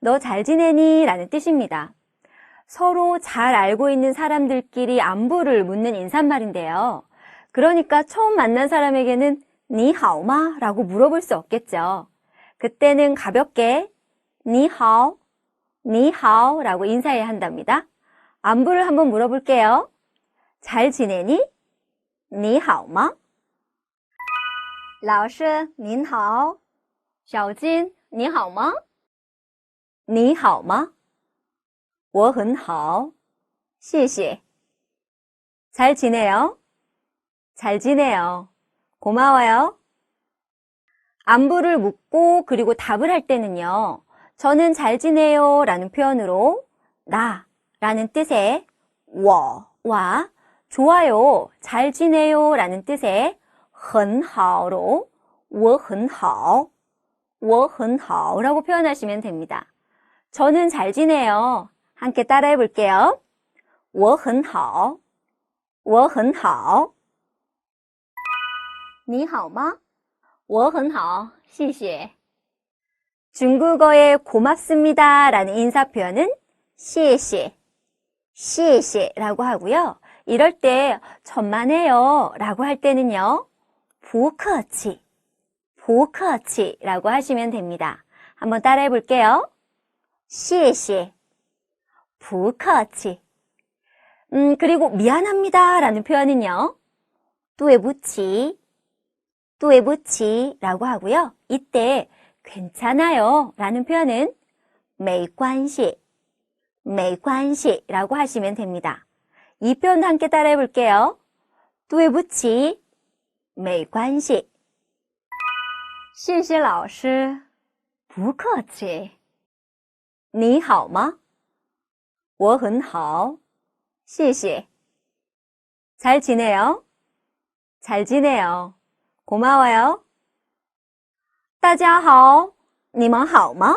너 잘 지내니? 라는 뜻입니다. 서로 잘 알고 있는 사람들끼리 안부를 묻는 인사말인데요. 그러니까 처음 만난 사람에게는 니하오마 라고 물어볼 수 없겠죠. 그때는 가볍게 니하오, 니하오 라고 인사해야 한답니다. 안부를 한번 물어볼게요. 잘 지내니? 니하오마? 老师您好小金你好吗 你好吗我很好谢谢잘 지내요? 잘 지내요. 고마워요. 안부를 묻고 그리고 답을 할 때는요. 저는 잘 지내요 라는 표현으로 나 라는 뜻의 我와 좋아요, 잘 지내요 라는 뜻의 很好로 我很好, 我很好 라고 표현하시면 됩니다. 저는 잘 지내요. 함께 따라해 볼게요. 我很好,我很好你好吗我很好谢谢 중국어의 고맙습니다 라는 인사 표현은 谢谢谢谢라고 하고요. 이럴 때 천만에요 라고 할 때는요. 不客气不客气라고 하시면 됩니다. 한번 따라해 볼게요. 谢谢不客气 음, 그리고 미안합니다 라는 표현은요. 对不起对不起라고 하고요. 이때 괜찮아요 라는 표현은 没关系没关系라고 하시면 됩니다. 이 표현도 함께 따라해 볼게요. 对不起没关系谢谢老师不客气 你好吗我很好谢谢잘 지내요? 잘 지내요. 고마워요. 大家好,你们好吗?